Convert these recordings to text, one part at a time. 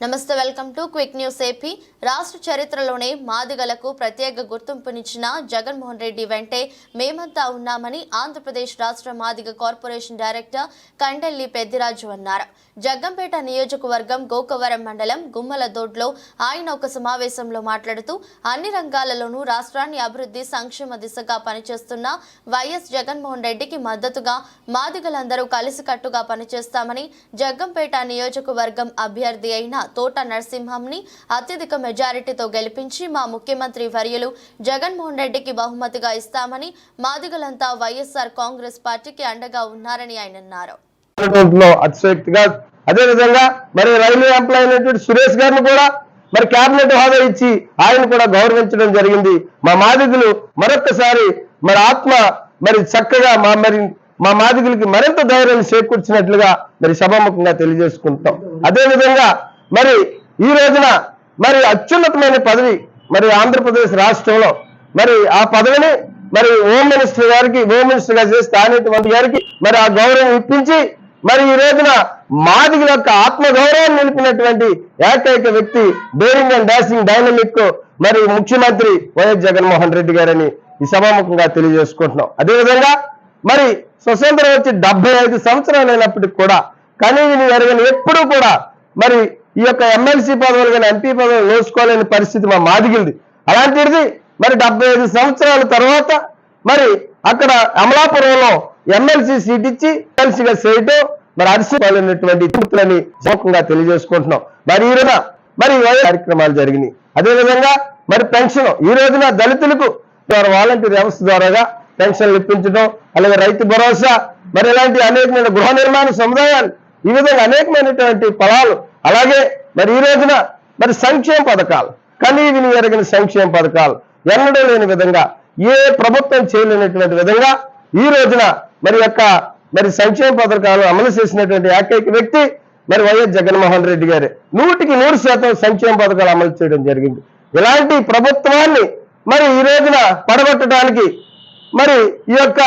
నమస్తే welcome to quick news AP. రాష్ట్ర చరిత్రలోనే మాదిగలకు ప్రత్యేక గుర్తింపునిచ్చిన జగన్మోహన్ రెడ్డి వెంటే మేమంతా ఉన్నామని ఆంధ్రప్రదేశ్ రాష్ట్ర మాదిగ కార్పొరేషన్ డైరెక్టర్ కండెల్లి పెద్దిరాజు అన్నారు. జగ్గంపేట నియోజకవర్గం గోకవరం మండలం గుమ్మలదోడ్లో ఆయన ఒక సమావేశంలో మాట్లాడుతూ అన్ని రంగాలలోనూ రాష్ట్రాన్ని అభివృద్ధి సంక్షేమ దిశగా పనిచేస్తున్న వైఎస్ జగన్మోహన్ రెడ్డికి మద్దతుగా మాదిగలందరూ కలిసికట్టుగా పనిచేస్తామని జగ్గంపేట నియోజకవర్గం అభ్యర్థి అయిన తోట నరసింహంని అత్యధిక మెజారిటీతో గెలిపించి మా ముఖ్యమంత్రి వర్యులు జగన్మోహన్ రెడ్డికి బహుమతిగా ఇస్తామని మాదిగలంతా వైఎస్ఆర్ కాంగ్రెస్ పార్టీకి అండగా ఉన్నారని ఆయన అన్నారు. అతిశక్తిగా అదే విధంగా మరి రైల్వే ఎంప్లాయ్ అయినటువంటి సురేష్ గారిని కూడా మరి కేబినెట్ హోదా ఇచ్చి ఆయన కూడా గౌరవించడం జరిగింది. మా మాదిగులు మరొక్కసారి మరి ఆత్మ మరి చక్కగా మా మరి మా మాదిగులకి మరింత ధైర్యం చేకూర్చినట్లుగా మరి సభాముఖంగా తెలియజేసుకుంటాం అదేవిధంగా మరి ఈ రోజున మరి అత్యున్నతమైన పదవి మరి ఆంధ్రప్రదేశ్ రాష్ట్రంలో మరి ఆ పదవిని మరి హోమ్ మినిస్టర్ గారికి హోమ్ మినిస్టర్గా చేసి స్థానిక మంత్రి గారికి మరి ఆ గౌరవం ఇప్పించి మరి ఈ రోజున మాదిగల యొక్క ఆత్మగౌరవం నిలిపినటువంటి ఏకైక వ్యక్తి డేరింగ్ అండ్ డాషింగ్ డైనమిక్ మరి ముఖ్యమంత్రి వైఎస్ జగన్మోహన్ రెడ్డి గారని ఈ సభాముఖంగా తెలియజేసుకుంటున్నాం. అదేవిధంగా మరి స్వతంత్రం వచ్చి డెబ్బై ఐదు సంవత్సరాలు అయినప్పటికి కూడా కనీవిని ఎరగని ఎప్పుడూ కూడా మరి ఈ యొక్క ఎమ్మెల్సీ పదవులు కానీ ఎంపీ పదవులు నేర్చుకోలేని పరిస్థితి మా మాదిగింది అలాంటిది మరి డెబ్బై ఐదు సంవత్సరాల తర్వాత మరి అక్కడ అమలాపురంలో ఎమ్మెల్సీ సీట్ ఇచ్చి ఎమ్మెల్సీగా చేయటం మరి అరిసిపోయినటువంటి తీర్పులని జోకంగా తెలియజేసుకుంటున్నాం. మరి ఈ రోజున మరి కార్యక్రమాలు జరిగినాయి. అదేవిధంగా మరి పెన్షన్ ఈ రోజున దళితులకు వాలంటీర్ వ్యవస్థ ద్వారాగా పెన్షన్లు ఇప్పించడం అలాగే రైతు భరోసా మరి ఇలాంటి అనేకమైన గృహ నిర్మాణ సముదాయాలు ఈ విధంగా అనేకమైనటువంటి పొలాలు అలాగే మరి ఈ రోజున మరి సంక్షేమ పథకాలు కనీవిని ఎరగిన సంక్షేమ పథకాలు ఎన్నడూ లేని విధంగా ఏ ప్రభుత్వం చేయలేనటువంటి విధంగా ఈ రోజున మరి యొక్క మరి సంక్షేమ పథకాలు అమలు చేసినటువంటి ఏకైక వ్యక్తి మరి వైఎస్ జగన్మోహన్ రెడ్డి గారే. నూటికి నూరు శాతం సంక్షేమ పథకాలు అమలు చేయడం జరిగింది. ఇలాంటి ప్రభుత్వాన్ని మరి ఈ రోజున పడగొట్టడానికి మరి ఈ యొక్క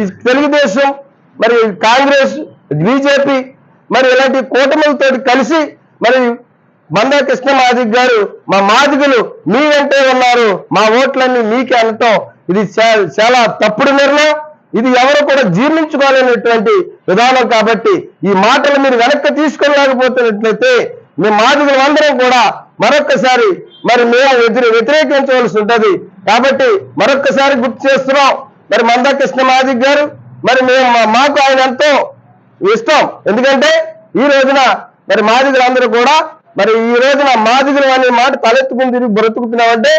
ఈ తెలుగుదేశం మరి కాంగ్రెస్ బీజేపీ మరి ఇలాంటి కూటమిలతో కలిసి మరి బందా కృష్ణ మాదిక్ గారు మా మాదిగులు మీ వెంటే ఉన్నారు మా ఓట్లన్నీ మీకే అనటం ఇది చాలా తప్పుడు నిర్ణయం. ఇది ఎవరు కూడా జీర్ణించుకోలేనటువంటి విధానం కాబట్టి ఈ మాటలు మీరు వెనక్కి తీసుకోలేకపోతున్నట్లయితే మీ మాదిగులు అందరం కూడా మరొక్కసారి మరి మేము వ్యతిరే వ్యతిరేకించవలసి ఉంటుంది. కాబట్టి మరొక్కసారి గుర్తు చేస్తున్నాం. మరి మందా కృష్ణ మాదిక్ గారు మరి మేము మా- మాకు ఆయన ఎంతో ఇష్టం. ఎందుకంటే ఈ రోజున మరి మాదిగులందరూ కూడా మరి ఈ రోజున మాదిగులు అనే మాట తలెత్తుకుని తిరిగి బ్రతుకుతున్నామంటే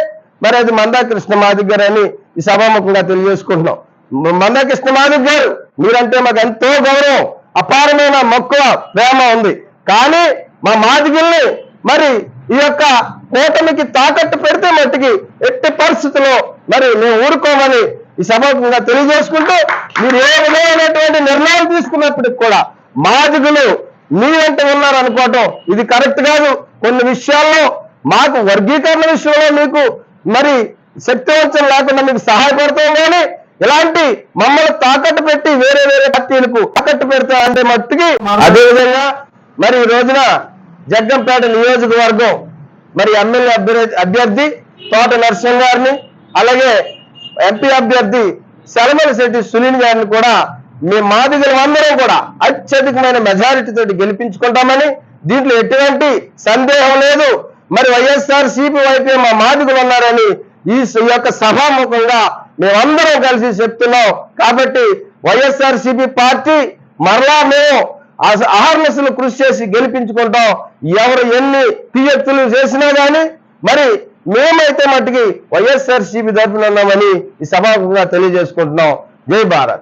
మరి అది మందాకృష్ణ మాదిగ్ గారు అని ఈ సభాముఖంగా తెలియజేసుకుంటున్నాం. మంద మందాకృష్ణ గారు. మీరంటే మాకు ఎంతో గౌరవం. అపారమైన మక్కువ ప్రేమ ఉంది. కానీ మా మాదిగుల్ని మరి ఈ యొక్క కూటమికి తాకట్టు పెడితే మట్టికి ఎట్టి పరిస్థితుల్లో మరి మేము ఊరుకోమని ఈ సభాముఖంగా తెలియజేసుకుంటూ మీరు ఏ విధమైనటువంటి నిర్ణయం తీసుకున్నప్పటికి కూడా మాదిగులు మీ వెంట ఉన్నారనుకోవటం ఇది కరెక్ట్ కాదు. కొన్ని విషయాల్లో మాకు వర్గీకరణ విషయంలో మీకు మరి శక్తివంచం లేకుండా మీకు సహాయపడతాం కానీ ఇలాంటి మమ్మల్ని తాకట్టు పెట్టి వేరే వేరే పార్టీలకు తాకట్టు పెడతా అంటే మట్టుకి అదేవిధంగా మరి ఈ రోజున జగ్గంపేట నియోజకవర్గం మరి ఎమ్మెల్యే అభ్యర్థి అభ్యర్థి తోట నరసింహ గారిని అలాగే ఎంపీ అభ్యర్థి శలమల శెట్టి సునీల్ గారిని కూడా మీ మాదిగలు అందరం కూడా అత్యధికమైన మెజారిటీ తోటి గెలిపించుకుంటామని దీంట్లో ఎటువంటి సందేహం లేదు. మరి వైఎస్ఆర్ సిపి వైపే మా మాదిగలు ఉన్నారని ఈ స- ఈ యొక్క సభాముఖంగా మేమందరం కలిసి చెప్తున్నాం. కాబట్టి వైఎస్ఆర్ పార్టీ మరలా మేము అస- కృషి చేసి గెలిపించుకుంటాం. ఎవరు ఎన్ని పిఎత్తులు చేసినా గానీ మరి మేమైతే మట్టుకి వైఎస్ఆర్ సిపి తరఫున ఉన్నామని ఈ సభాముఖంగా తెలియజేసుకుంటున్నాం. జై భారత్.